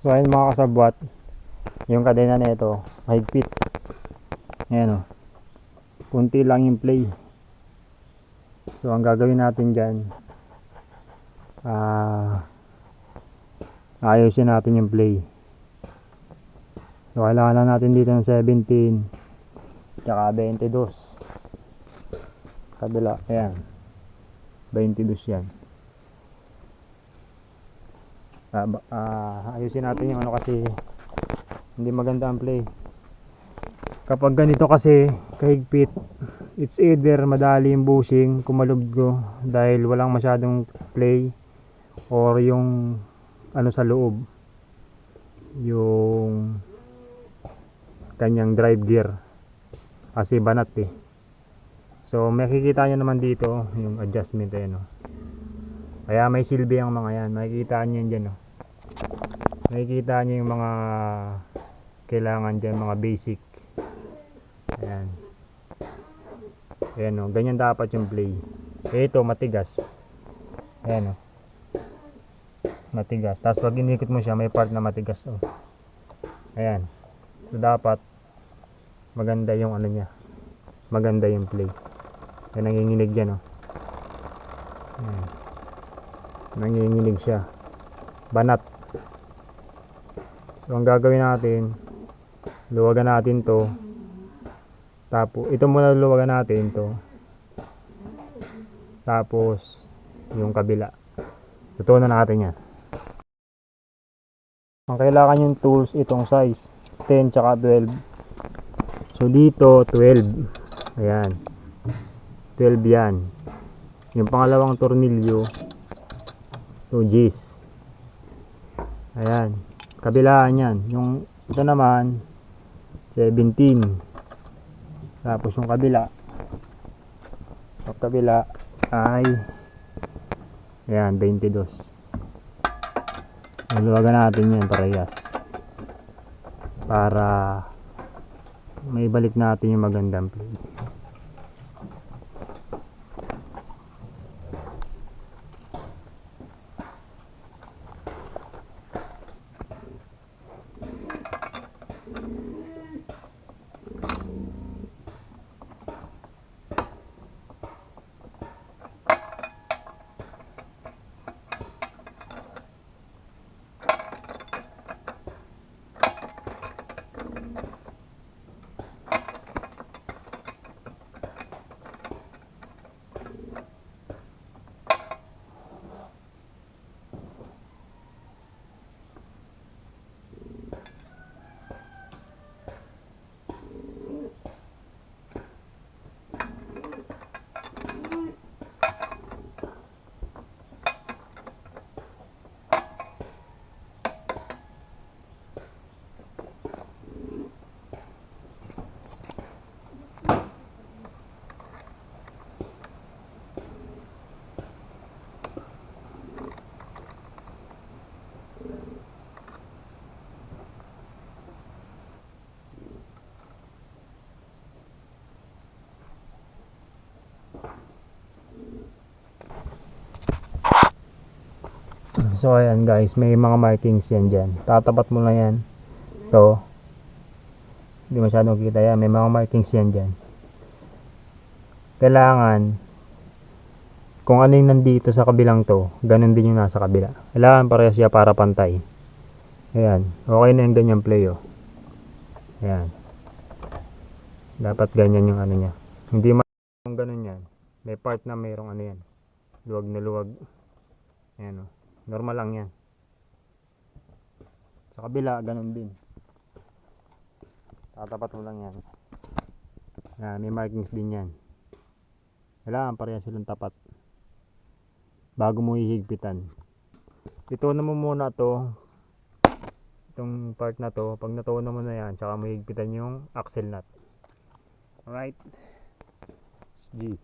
So ayun mga kasabwat, yung kadena nito, mahigpit. Ayan o. Kunti lang yung play. So ang gagawin natin dyan, ah, ayusin natin yung play. So kailangan lang natin dito ng 17, tsaka 22. Kabila, ayan. 22 yan. Ba- ah, ayusin natin yung ano kasi hindi maganda ang play. Kapag ganito kasi kahigpit, it's either madali yung bushing, kumalubgo dahil walang masyadong play or yung ano sa loob yung kanyang drive gear kasi banat eh. So makikita nyo naman dito yung adjustment eh no. Kaya may silbi ang mga yan. Makikita nyo yan dyan no. Makikita nyo yung mga kailangan dyan, mga basic. Ayan. Ayan o, ganyan dapat yung play. Eh, ito, matigas. Ayan o. Matigas. Tapos pag inikot mo siya, may part na matigas o. Ayan. So, dapat maganda yung ano niya. Maganda yung play. Ayan, nanginginig yan o. Ayan. Nanginginig siya. Banat. So, ang gagawin natin, luwagan natin to. Tapos, ito muna luwagan natin to. Tapos, yung kabila. Tutunan natin yan. Ang kailangan yung tools, itong size. 10 tsaka 12. So, dito, 12. Ayan. 12 yan. Yung pangalawang tornilyo, 2 Gs. Ayan. Kabilaan yan. Yung ito naman, 17. Tapos yung kabila, yung kabila ay ayan, 22. Maluwagan natin yan parehas. Para may balik natin yung magandang play. So ayan guys, may mga markings yan dyan. Tatapat mo lang yan. To. Hindi masyadong kita yan. May mga markings yan dyan. Kailangan, kung ano yung nandito sa kabilang to, ganun din yung nasa kabila. Kailangan parehas siya para pantay. Ayan. Okay na yung ganyan play oh. Ayan. Dapat ganyan yung ano niya. Hindi man ganun yan. May part na mayroong ano yan. Luwag na luwag. Ayan oh. Normal lang yan. Sa kabila, ganun din. Tatapat mo lang yan. Yan, may markings din yan. Kailangan pareha silang tapat. Bago mo hihigpitan. Ito na muna to. Itong part na to. Pag natuon mo na yan, tsaka mo higpitan yung axle nut. Alright. G.